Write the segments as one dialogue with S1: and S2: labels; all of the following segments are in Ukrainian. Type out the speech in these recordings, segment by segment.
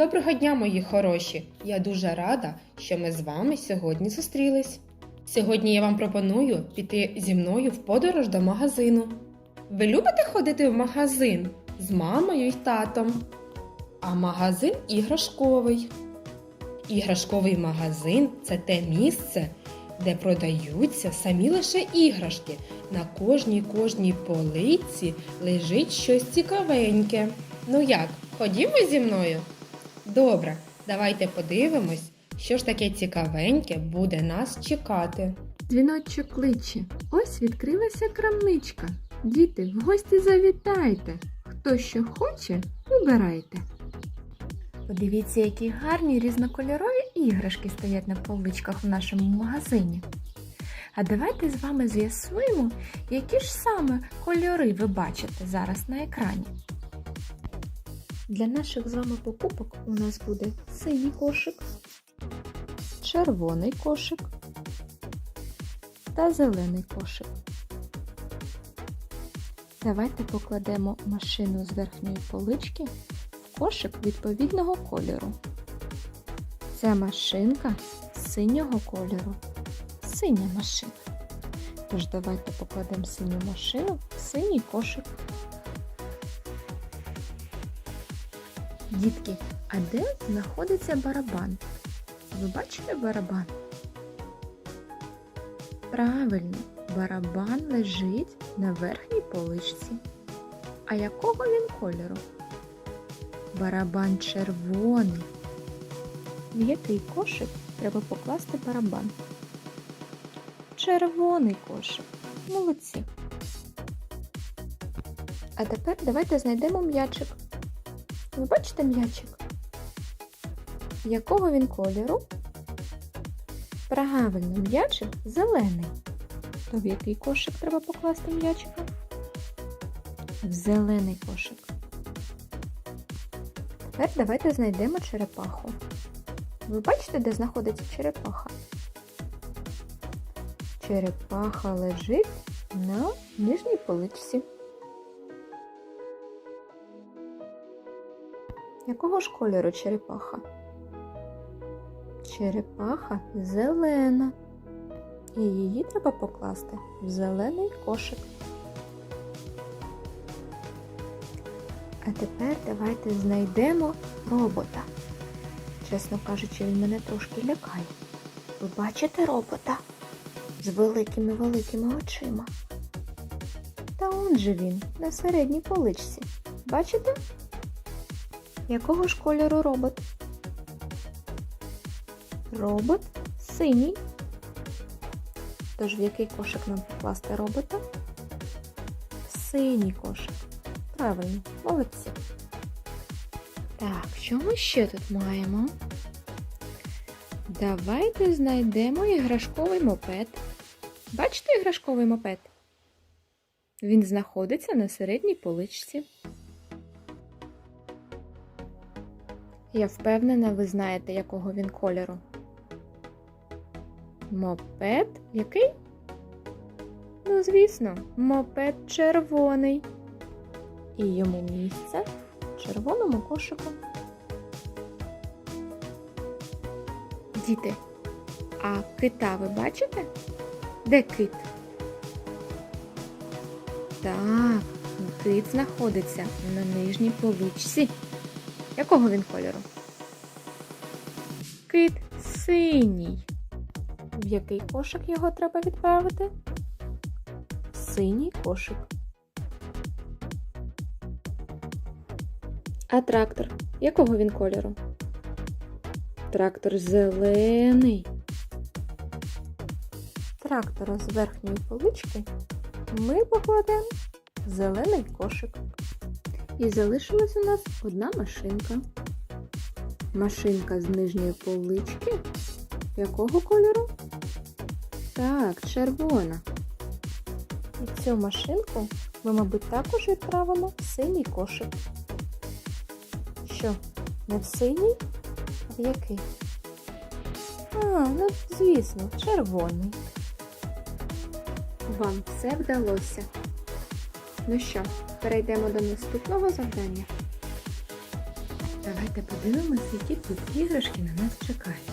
S1: Доброго дня, мої хороші! Я дуже рада, що ми з вами сьогодні зустрілись. Сьогодні я вам пропоную піти зі мною в подорож до магазину. Ви любите ходити в магазин з мамою і татом? А магазин іграшковий. Іграшковий магазин це те місце, де продаються самі лише іграшки. На кожній кожній полиці лежить щось цікавеньке. Ну як, ходімо зі мною? Добре, давайте подивимось, що ж таке цікавеньке буде нас чекати.
S2: Дзвіночок кличе. Ось відкрилася крамничка. Діти, в гості завітайте. Хто що хоче, вибирайте. Подивіться, які гарні різнокольорові іграшки стоять на поличках в нашому магазині. А давайте з вами з'ясуємо, які ж саме кольори ви бачите зараз на екрані. Для наших з вами покупок у нас буде синій кошик, червоний кошик та зелений кошик. Давайте покладемо машину з верхньої полички в кошик відповідного кольору. Ця машинка синього кольору. Синя машина. Тож давайте покладемо синю машину в синій кошик. Дітки, а де знаходиться барабан? Ви бачите барабан? Правильно, барабан лежить на верхній поличці. А якого він кольору? Барабан червоний. В який кошик треба покласти барабан? Червоний кошик. Молодці. А тепер давайте знайдемо м'ячик. Ви бачите м'ячик? Якого він кольору? Правильно, м'ячик зелений. То в який кошик треба покласти м'ячика? В зелений кошик. Тепер давайте знайдемо черепаху. Ви бачите, де знаходиться черепаха? Черепаха лежить на нижній поличці. Якого ж кольору черепаха? Черепаха зелена. І її треба покласти в зелений кошик. А тепер давайте знайдемо робота. Чесно кажучи, він мене трошки лякає. Ви бачите робота з великими великими очима? Та он же він на середній поличці. Бачите? Якого ж кольору робот? Робот синій. Тож в який кошик нам покласти робота? Синій кошик. Правильно, молодці. Так, що ми ще тут маємо? Давайте знайдемо іграшковий мопед. Бачите іграшковий мопед? Він знаходиться на середній поличці. Я впевнена, ви знаєте, якого він кольору. Мопед який? Ну, звісно, мопед червоний. І йому місце в червоному кошику. Діти, а кита ви бачите? Де кит? Так, кит знаходиться на нижній поличці. Якого він кольору? Кит синій. В який кошик його треба відправити? В Синій кошик. А трактор? Якого він кольору? Трактор зелений. Трактора з верхньої полички ми покладемо зелений кошик. І залишилась у нас одна машинка. Машинка з нижньої полички. Якого кольору? Так, червона. І цю машинку ми, мабуть, також відправимо в синій кошик. Що, не в синій? А в який? А, ну, звісно, червоний. Вам все вдалося. Ну що, перейдемо до наступного завдання. Давайте подивимося, які тут іграшки на нас чекають.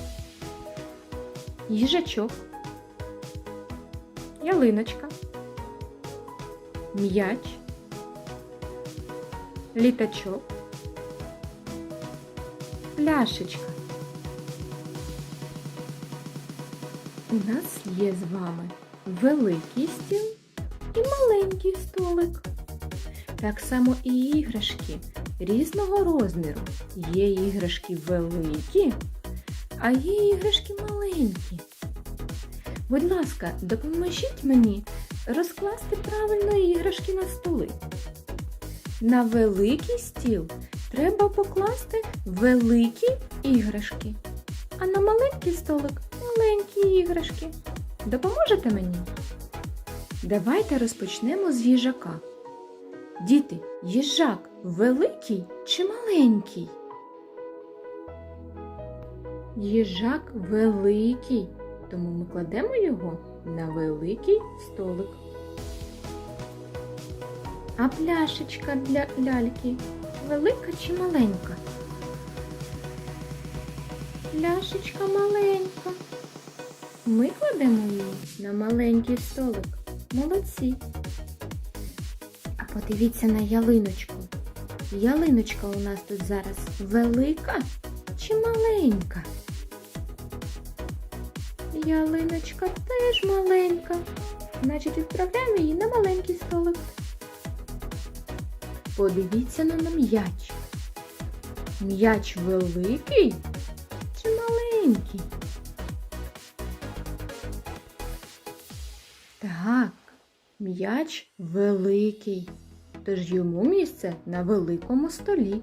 S2: Їжачок, ялиночка, м'яч, літачок, пляшечка. У нас є з вами великий стіл і маленький столик. Так само і іграшки різного розміру. Є іграшки великі, а є іграшки маленькі. Будь ласка, допоможіть мені розкласти правильно іграшки на столи. На великий стіл треба покласти великі іграшки, а на маленький столик маленькі іграшки. Допоможете мені? Давайте розпочнемо з їжака. Діти, їжак великий чи маленький? Їжак великий, тому ми кладемо його на великий столик. А пляшечка для ляльки велика чи маленька? Пляшечка маленька. Ми кладемо її на маленький столик. Молодці. Подивіться на ялиночку. Ялиночка у нас тут зараз велика чи маленька? Ялиночка теж маленька. Значить, відправляємо її на маленький столик. Подивіться на м'яч. М'яч великий чи маленький? Так, м'яч великий, тож йому місце на великому столі.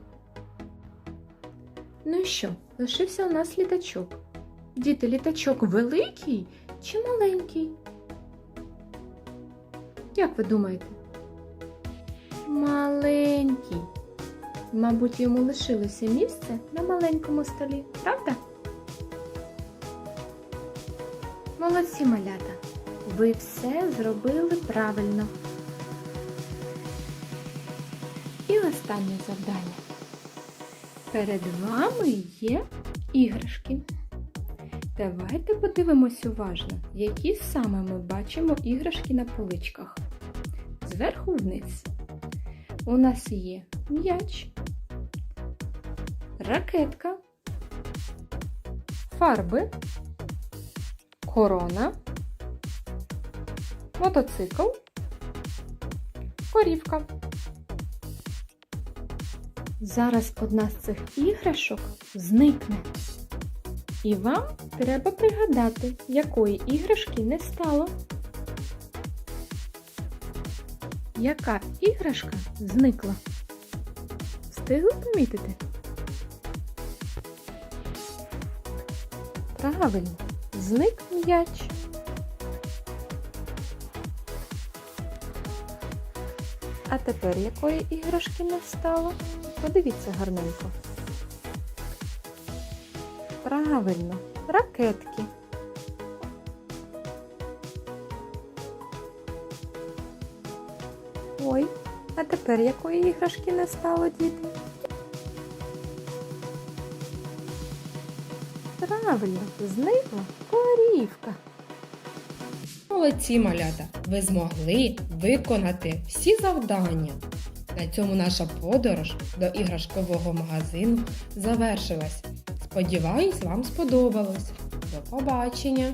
S2: Ну і що, лишився у нас літачок. Діти, літачок великий чи маленький? Як ви думаєте? Маленький. Мабуть, йому лишилося місце на маленькому столі, правда? Молодці малята. Ви все зробили правильно. І останнє завдання. Перед вами є іграшки. Давайте подивимось уважно, які саме ми бачимо іграшки на поличках. Зверху вниз. У нас є м'яч, ракетка, фарби, корона, мотоцикл, корівка. Зараз одна з цих іграшок зникне. І вам треба пригадати, якої іграшки не стало. Яка іграшка зникла? Встигли помітити? Правильно, зник м'яч. А тепер якої іграшки не стало? Подивіться гарненько. Правильно, ракетки. Ой, а тепер якої іграшки не стало, діти? Правильно, зникла корівка.
S1: Молодці малята! Ви змогли виконати всі завдання. На цьому наша подорож до іграшкового магазину завершилась. Сподіваюсь, вам сподобалось. До побачення!